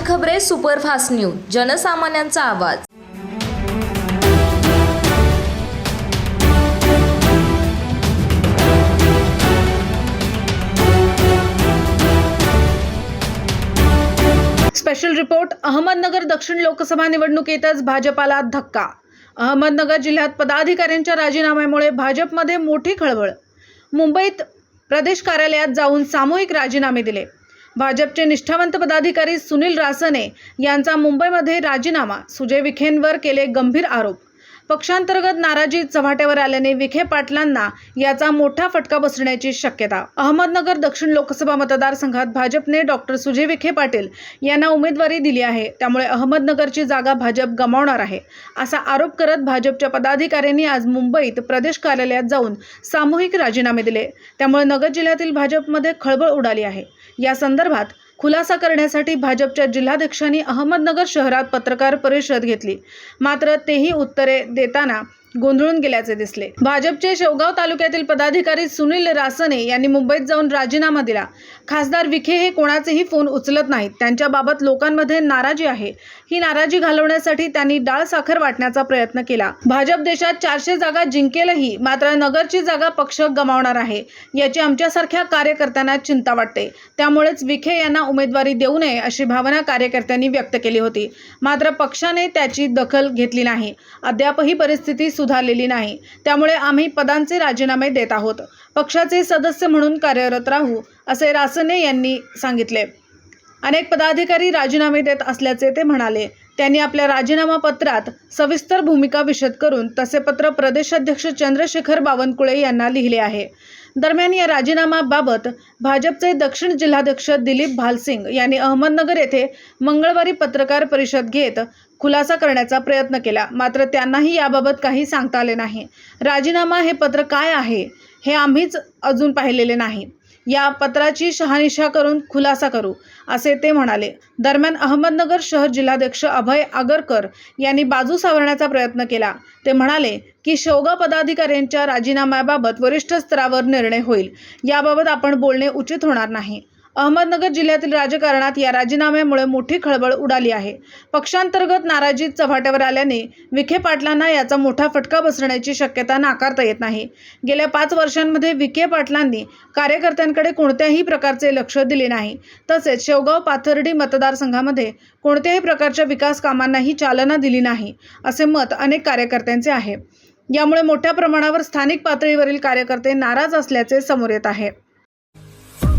खबरे superfast news जनसामान्यांचा आवाज. Special report Ahmednagar दक्षिण लोकसभा निवडणुकीतच भाजपाला धक्का. अहमदनगर जिल्ह्यात पदाधिकाऱ्यांच्या राजीनाम्यामुळे भाजपमध्ये मोठी खळबळ. मुंबईत प्रदेश कार्यालयात जाऊन सामूहिक राजीनामे दिले. भाजपचे निष्ठावंत पदाधिकारी सुनील रासने यांचा मुंबईमध्ये राजीनामा सुजय विखेंवर केले गंभीर आरोप. पक्षांतर्गत नाराजी चव्हाट्यावर आल्याने विखे पाटलांना याचा मोठा फटका बसण्याची शक्यता. अहमदनगर दक्षिण लोकसभा मतदारसंघात भाजपने डॉक्टर सुजय विखे पाटील यांना उमेदवारी दिली आहे. त्यामुळे अहमदनगरची जागा भाजप गमावणार आहे. असा आरोप करत भाजपच्या पदाधिकाऱ्यांनी आज मुंबईत प्रदेश कार्यालयात जाऊन सामूहिक राजीनामे दिले. त्यामुळे नगर जिल्ह्यातील भाजपमध्ये खळबळ उडाली आहे. या संदर्भात खुलासा करण्यासाठी भाजपच्या जिल्हाध्यक्षांनी अहमदनगर शहरात पत्रकार परिषद घेतली. मात्र तेही उत्तरे देताना गोंधळून गेल्याचे दिसले. भाजपचे शेवगाव तालुक्यातील पदाधिकारी सुनील रासने यांनी मुंबईत जाऊन राजीनामा दिला. खासदार विखे हे कोणाचेही फोन उचलत नाहीत. त्यांच्याबाबत लोकांमध्ये नाराजी आहे. ही नाराजी घालवण्यासाठी त्यांनी डाळ साखर वाटण्याचा प्रयत्न केला. भाजप देशात चारशे जागा जिंकेलही मात्र नगरची जागा पक्ष गमावणार आहे याची आमच्यासारख्या कार्यकर्त्यांना चिंता वाटते. त्यामुळेच विखे यांना उमेदवारी देऊ नये अशी भावना कार्यकर्त्यांनी व्यक्त केली होती. मात्र पक्षाने त्याची दखल घेतली नाही. अद्यापही परिस्थिती सुधारलेली नाही. त्यामुळे आम्ही पदांचे राजीनामे देत आहोत. पक्षाचे सदस्य म्हणून कार्यरत राहू असे रासने यांनी सांगितले. अनेक पदाधिकारी राजीनामे देत असल्याचे ते म्हणाले. त्यांनी आपल्या राजीनामा पत्रात सविस्तर भूमिका विशद करून तसे पत्र प्रदेशाध्यक्ष चंद्रशेखर बावनकुळे यांना लिहिले आहे. दरम्यान या राजीनामाबाबत भाजपचे दक्षिण जिल्हाध्यक्ष दिलीप भालसिंग यांनी अहमदनगर येथे मंगळवारी पत्रकार परिषद घेत खुलासा करण्याचा प्रयत्न केला. मात्र त्यांनाही याबाबत काही सांगता आले नाही. राजीनामा हे पत्र काय आहे हे आम्हीच अजून पाहिलेले नाही. या पत्राची शहानिशा करून खुलासा करू असे ते म्हणाले. दरम्यान अहमदनगर शहर जिल्हाध्यक्ष अभय आगरकर यांनी बाजू सावरण्याचा प्रयत्न केला. ते म्हणाले की शोगा पदाधिकाऱ्यांच्या राजीनाम्याबाबत वरिष्ठ स्तरावर निर्णय होईल. याबाबत आपण बोलणे उचित होणार नाही. अहमदनगर जिल्ह्यातील राजकारणात या राजीनाम्यामुळे मोठी खळबळ उडाली आहे. पक्षांतर्गत नाराजी चव्हाट्यावर आल्याने विखे पाटलांना याचा मोठा फटका बसण्याची शक्यता नाकारता येत नाही. गेल्या पाच वर्षांमध्ये विखे पाटलांनी कार्यकर्त्यांकडे कोणत्याही प्रकारचे लक्ष दिले नाही. तसेच शेवगाव पाथर्डी मतदारसंघामध्ये कोणत्याही प्रकारच्या विकास कामांनाही चालना दिली नाही असे मत अनेक कार्यकर्त्यांचे आहे. यामुळे मोठ्या प्रमाणावर स्थानिक पातळीवरील कार्यकर्ते नाराज असल्याचे समोर येत आहे.